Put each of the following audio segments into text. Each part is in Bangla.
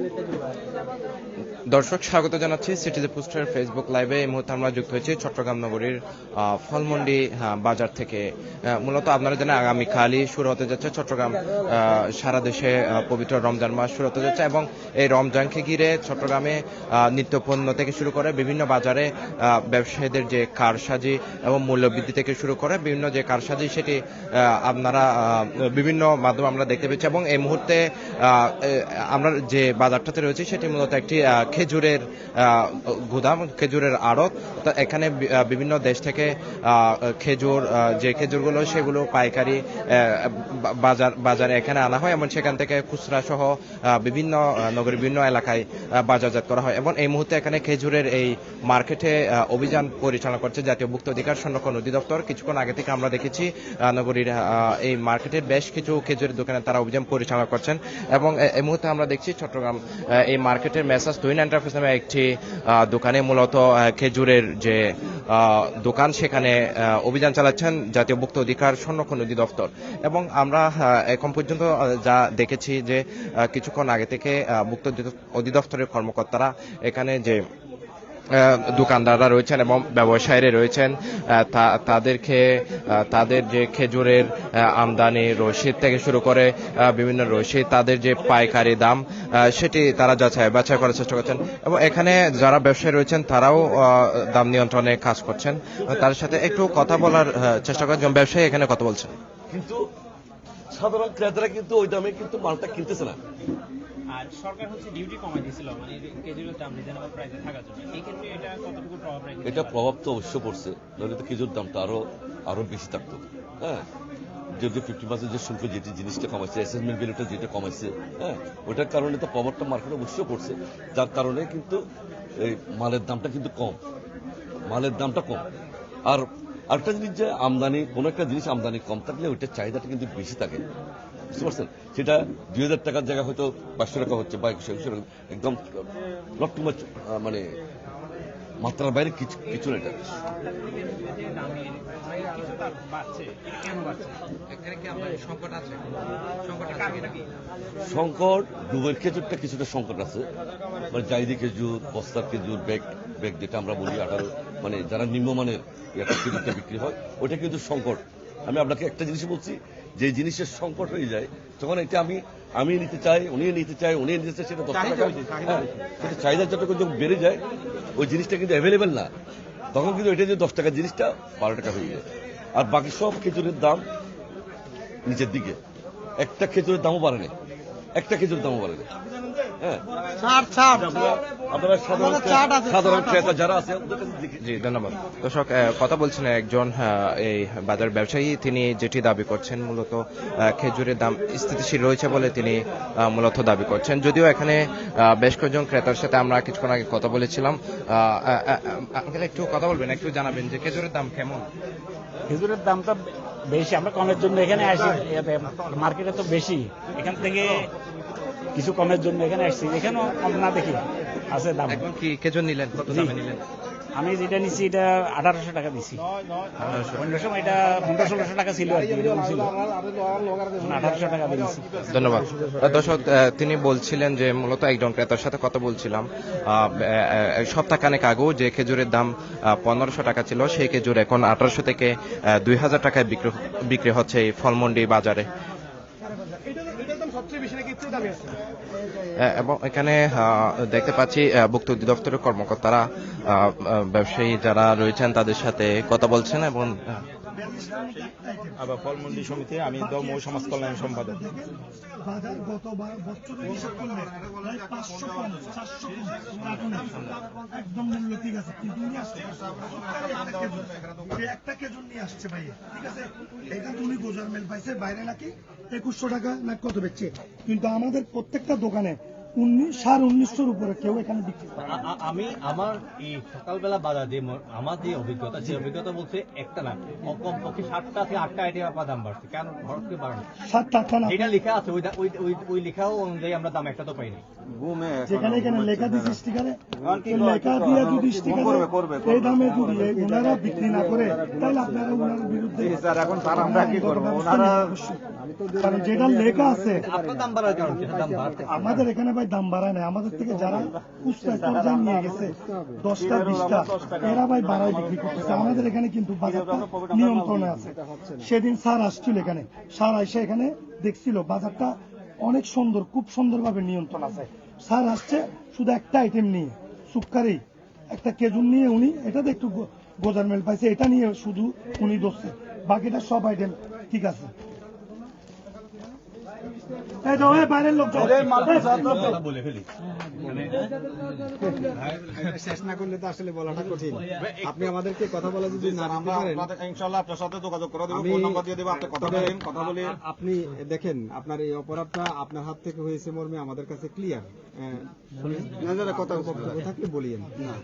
寝てるわ。দর্শক, স্বাগত জানাচ্ছি সিটিজে পোস্টার ফেসবুক লাইভে এই মুহূর্তে আমরা যুক্ত হয়েছি চট্টগ্রাম নগরীর ফলমন্ডি বাজার থেকে। মূলত আপনারা জানেন, আগামীকালই শুরু হতে যাচ্ছে চট্টগ্রাম সারা দেশে পবিত্র রমজান মাস শুরু হতে যাচ্ছে এবং এই রমজানকে ঘিরে চট্টগ্রামে নিত্যপণ্য থেকে শুরু করে বিভিন্ন বাজারে ব্যবসায়ীদের যে কারসাজি এবং মূল্যবৃদ্ধি থেকে শুরু করে বিভিন্ন যে কারসাজি সেটি আপনারা বিভিন্ন মাধ্যমে আমরা দেখতে পেয়েছি এবং এই মুহূর্তে আমরা যে বাজারটাতে রয়েছে সেটি মূলত একটি খেজুরের গুদাম, খেজুরের আড়ত। তো এখানে বিভিন্ন দেশ থেকে খেজুর যে খেজুরগুলো সেগুলো পাইকারি বাজার, বাজারে এখানে আনা হয়। এবং সেখান থেকে খুচরা সহ বিভিন্ন নগরীর বিভিন্ন এলাকায় বাজারজাত করা হয়। এবং এই মুহূর্তে এখানে খেজুরের এই মার্কেটে অভিযান পরিচালনা করছে জাতীয় ভুক্ত অধিকার সংরক্ষণ অধিদপ্তর। কিছুক্ষণ আগে থেকে আমরা দেখেছি নগরীর এই মার্কেটের বেশ কিছু খেজুরের দোকানে তারা অভিযান পরিচালনা করছেন। এবং এই মুহূর্তে আমরা দেখছি চট্টগ্রাম এই মার্কেটের মেসাজ টুইন এন্টারপ্রাইজ নামে একটি দোকানে মূলত খেজুরের যে দোকান সেখানে অভিযান চালাচ্ছেন জাতীয় ভুক্ত অধিকার সংরক্ষণ অধিদপ্তর এবং আমরা এখন পর্যন্ত যা দেখেছি যে কিছুক্ষণ আগে থেকে ভুক্ত অধিদপ্তরের কর্মকর্তারা এখানে যে দোকানদাররা রয়েছেন এবং ব্যবসায়ীরা রয়েছেন। তাদেরকে তাদের যে খেজুরের আমদানি, রসিদ থেকে শুরু করে বিভিন্ন রসিদ, তাদের যে পাইকারি দাম সেটি তারা যাচাই, বাছাই করার চেষ্টা করছেন। এবং এখানে যারা ব্যবসায়ী রয়েছেন, তারাও দাম নিয়ন্ত্রণে কাজ করছেন। তাদের সাথে একটু কথা বলার চেষ্টা করেন। যেমন ব্যবসায়ী এখানে কথা বলছেন। কিন্তু সাধারণ ক্রেতারা কিন্তু ওই দামে কিন্তু মালটা কিনতেছে না। আর সরকার হচ্ছে ডিউটি কমাই দিয়েছিল মানে কেজির দাম রিজনেবল প্রাইসে থাকার জন্য, এই ক্ষেত্রে এটা কতটুকু প্রভাব রেখেছে? এটা প্রভাব তো অবশ্য পড়ছে নইলে তো কিছুর দামটা আরও আরও বেশি থাকতো। হ্যাঁ? যদি ফিফটি পার্সেন্ট যে শুল্ক যেটি জিনিসটা কমাইছে অ্যাসেসমেন্ট ভ্যালুটা যেটা কমাইছে হ্যাঁ? ওটার কারণে তো প্রভাবটা মার্কেটে অবশ্যই পড়ছে। যার কারণে কিন্তু এই মালের দামটা কিন্তু কম, মালের দামটা কম। আর আরেকটা জিনিস যে আমদানি, কোনো একটা জিনিস আমদানি কম থাকলে ওইটার চাহিদাটা কিন্তু বেশি থাকে। বুঝতে পারছেন? সেটা দুই হাজার টাকার জায়গায় হয়তো পাঁচশো টাকা হচ্ছে, বা একশো একশো টাকা। একদম নট টু মাচ মানে মাত্রার বাইরে কিছু কিছু না এটা। সংকট ডুবের খেজুরটা কিছুটা সংকট আছে। মানে জাইদি খেজুর, বস্তার খেজুর, ব্যাগ ব্যাগ যেটা আমরা বলি, আঠারো মানে যারা নিম্নমানের খেজুরটা বিক্রি হয়, ওটা কিন্তু সংকট। আমি আপনাকে একটা জিনিস বলছি যে জিনিসের সংকট হয়ে যায় তখন এটা আমি আমি নিতে চাই উনি নিতে চাই উনি নিতে চাই সেটা দশ টাকা হ্যাঁ, সেটা চাহিদা যতটুকু যখন বেড়ে যায় ওই জিনিসটা কিন্তু অ্যাভেলেবেল না। তখন কিন্তু এটা যে দশ টাকার জিনিসটা বারো টাকা হয়ে যায়। আর বাকি সব খেজুরের দাম নিচের দিকে। একটা খেজুরের দামও বাড়ে না একটা খেজুরের দামও বাড়ে হ্যাঁ। আপনারা সাধারণ সাধারণ ক্রেতা যারা আছে ওদের কাছে দেখে- জি ধন্যবাদ। দর্শক কথা বলছেন একজন এই বাজার ব্যবসায়ী তিনি যেটি দাবি করছেন মূলত আহ, খেজুরের দাম স্থিতিশীল রয়েছে বলে তিনি মূলত দাবি করছেন। যদিও এখানে আহ, বেশ কয়েকজন ক্রেতার সাথে আমরা কিছুক্ষণ আগে কথা বলেছিলাম একটু কথা বলবেন একটু জানাবেন যে খেজুরের দাম কেমন? খেজুরের দামটা বেশি আমরা কমের জন্য এখানে আসি মার্কেটে তো বেশি। এখান থেকে কিছু কমের জন্য এখানে আসছি। এখানেও কম না দেখি আছে দাম। এখন কি খেজুর নিলেন? কত দামে নিলেন? আমি যেটা নিচ্ছি এটা আঠারোশো টাকা দিছি। অন্য সময় এটা পনেরো ষোলোশো টাকা ছিল আর কি ছিল। আঠারোশো টাকা দিয়েছি ধন্যবাদ। দর্শক তিনি বলছিলেন যে মূলত একজন ক্রেতার সাথে কথা বলছিলাম। সপ্তাহখানেক আগেও যে খেজুরের দাম পনেরোশো টাকা ছিল সেই খেজুর এখন আঠারোশো থেকে দুই হাজার টাকায় বিক্রি বিক্রি হচ্ছে এই ফলমন্ডি বাজারে। এবং এখানে দেখতে পাচ্ছি ভুক্ত অধিদপ্তরের কর্মকর্তারা ব্যবসায়ী যারা রয়েছেন তাদের সাথে কথা বলছেন এবং আবার ফলমন্ডি সমিতি, আমি দম ও সমাজ কল্যাণ সম্পাদক। এটা তুমি গোজার মেল পাইছে, বাইরে নাকি একুশশো টাকা না কত বেচছে? কিন্তু আমাদের প্রত্যেকটা দোকানে উনিশ সাড়ে উনিশশোর উপরে কেউ এখানে বিক্রি করে না। আ- আ- আমি আমার এই সকালবেলা বাজার দিয়ে আমার যে অভিজ্ঞতা অভিজ্ঞতা বলছে একটা না সাতটা থেকে আটটা আইটেম আপনার দাম বাড়ছে। কেন? বাড়ানো সাতটা আটটা যেটা লেখা আছে ওই ওই- ওই লেখাও অনুযায়ী আমরা দাম একটা তো পাইনি। যেখানে এখানে লেখা দিচ্ছে স্টিকারে লেখা দিয়ে যদি স্টিকারে এই দামে যদি ওনারা বিক্রি না করে তাহলে আপনারা ওনার বিরুদ্ধে স্যার এখন তার আমরা কি করব? ওনারা কারণ যেটা লেখা আছে আপনার দাম বাড়ার কারণ কি? দাম বাড়তে আমাদের এখানে ভাই দাম বাড়ায় না আমাদের থেকে যারা পর্যায়ে নিয়ে গেছে দশটা বিশটা এরা ভাই বাড়ায় বিক্রি করতেছে। আমাদের এখানে কিন্তু বাজারটা নিয়ন্ত্রণে আছে। সেদিন স্যার আসছিল এখানে। স্যার এসে এখানে দেখছিল। বাজারটা অনেক সুন্দর খুব সুন্দরভাবে নিয়ন্ত্রণ আছে। স্যার আসছে, শুধু একটা আইটেম নিয়ে, সুক্কারি। একটা কেজুন নিয়ে উনি, এটাতে একটু গোজার মেল পাইছে, এটা নিয়ে শুধু উনি ধরছে। বাকিটা সব আইটেম ঠিক আছে। এই যাও, এই বাইরের লোক যাও। এই, বলে ফেলি শেষ না করলে তো আসলে বলাটা কঠিন। আপনি আমাদেরকে কথা বলা যদি না দিতে পারেন ইনশাল্লাহ আপনার সাথে যোগাযোগ করে দেবো ফোন নাম্বার দিয়ে দেবো আপনি কথা বলেন কথা বলে আপনি দেখেন আপনার এই অপরাধটা আপনার হাত থেকে হয়েছে মর্মে আমাদের কাছে ক্লিয়ার কথা থাকলে বলিয়েন। না।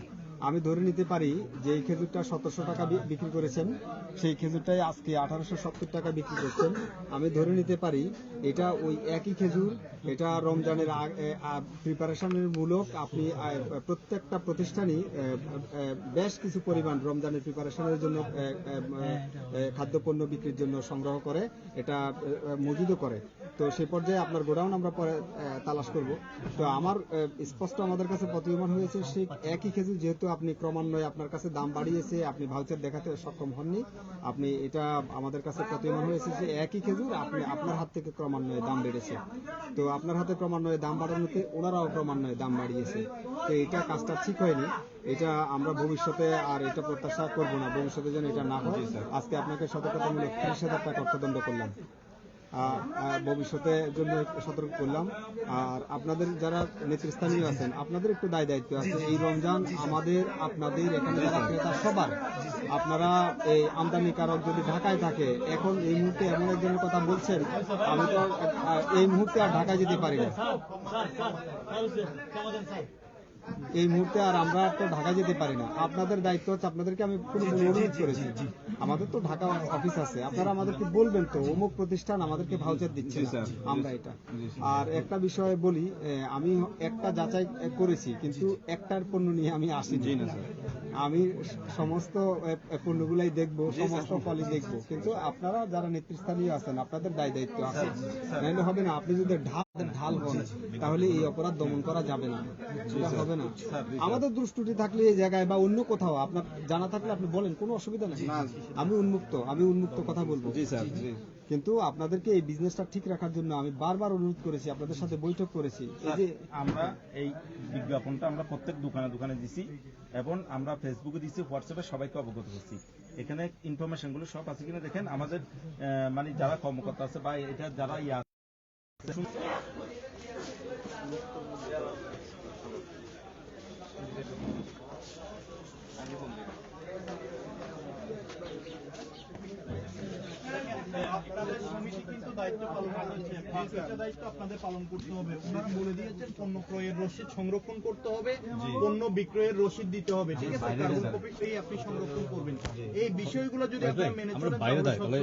আমি ধরে নিতে পারি যে এই খেজুরটা সতেরোশো টাকা বিক্রি করেছেন, সেই খেজুরটাই আজকে আঠারোশো সত্তর টাকা বিক্রি করছেন। আমি ধরে নিতে পারি এটা ওই একই খেজুর, এটা রমজানের প্রিপারেশনের মূলক আপনি প্রত্যেকটা প্রতিষ্ঠানই বেশ কিছু পরিমাণ রমজানের প্রিপারেশনের জন্য খাদ্যপণ্য বিক্রির জন্য সংগ্রহ করে, এটা মজুদও করে। তো সেই পর্যায়ে আপনার গোডাউন আমরা পরে তালাশ করব। তো আমার স্পষ্ট আমাদের কাছে প্রতীয়মান হয়েছে, সেই একই খেজুর যেহেতু আপনি ক্রমান্বয়ে আপনার কাছে দাম বাড়িয়েছে, আপনি ভাউচার দেখাতে সক্ষম হননি। আপনি এটা আমাদের কাছে প্রতীয়মান হয়েছে যে একই খেজুর আপনি আপনার হাত থেকে ক্রমান্বয়ে দাম বেড়েছে। তো আপনার হাতে ক্রমান্বয়ে দাম বাড়ানোতে ওনারাও ক্রমান্বয়ে দাম বাড়িয়েছে। তো এটা কাজটা ঠিক হয়নি। এটা আমরা ভবিষ্যতে আর এটা প্রত্যাশা করব না। ভবিষ্যতে যেন এটা না হয় আজকে আপনাকে সতর্কতামূলক ত্রিশ হাজার টাকা অর্থদণ্ড করলাম। ভবিষ্যতের জন্য সতর্ক করলাম আর আপনাদের যারা নেতৃস্থানীয় আছেন আপনাদের একটু দায় দায়িত্ব আছে এই রমজান আমাদের আপনাদের এখানে যারা ক্রেতা সবার আপনারা এই আমদানিকারক যদি ঢাকায় থাকে এখন এই মুহূর্তে এমন একজনের কথা বলছেন আমি তো এই মুহূর্তে আর ঢাকায় যেতে পারি না এই মুহূর্তে আর আমরা তো ঢাকা যেতে পারি না। আপনাদের দায়িত্ব হচ্ছে আপনাদেরকে আমি অনুরোধ করেছি। আমাদের তো ঢাকা অফিস আছে। আপনারা আমাদেরকে বলবেন তো অমুক প্রতিষ্ঠান আমাদেরকে ভাউচার দিচ্ছে। আমরা এটা। আর একটা বিষয় বলি আমি একটা যাচাই করেছি কিন্তু একটার পণ্য নিয়ে আমি আসিনি। আমি সমস্ত পণ্যগুলাই দেখব সমস্ত ফলই দেখব। কিন্তু আপনারা যারা নেতৃস্থানীয় আছেন আপনাদের দায় দায়িত্ব আছে। নাহলে হবে না আপনি যদি ঢাল ঢাল হন তাহলে এই অপরাধ দমন করা যাবে না সেটা হবে না। আমাদের দুষ্টুটি থাকলে এই জায়গায় বা অন্য কোথাও আপনার জানা থাকলে আপনি বলেন কোনো অসুবিধা নেই। আমি উন্মুক্ত আমি উন্মুক্ত কথা বলব। কিন্তু আপনাদেরকে এই বিজনেসটা ঠিক রাখার জন্য আমি বারবার অনুরোধ করেছি আপনাদের সাথে বৈঠক করেছি। এই যে আমরা এই বিজ্ঞাপনটা আমরা প্রত্যেক দোকানে দোকানে দিছি এবং আমরা ফেসবুকে দিছি হোয়াটসঅ্যাপে সবাইকে অবগত করছি। এখানে ইনফরমেশনগুলো সব আছে কিনা দেখেন আমাদের মানে যারা কর্মকর্তা আছে বা এটা যারা ইয়া সংরক্ষণ করতে হবে পণ্য বিক্রয়ের রসিদ দিতে হবে ঠিক আছে কার্বন কপি আপনি সংরক্ষণ করবেন এই বিষয়গুলো যদি আপনারা মেনে চলেন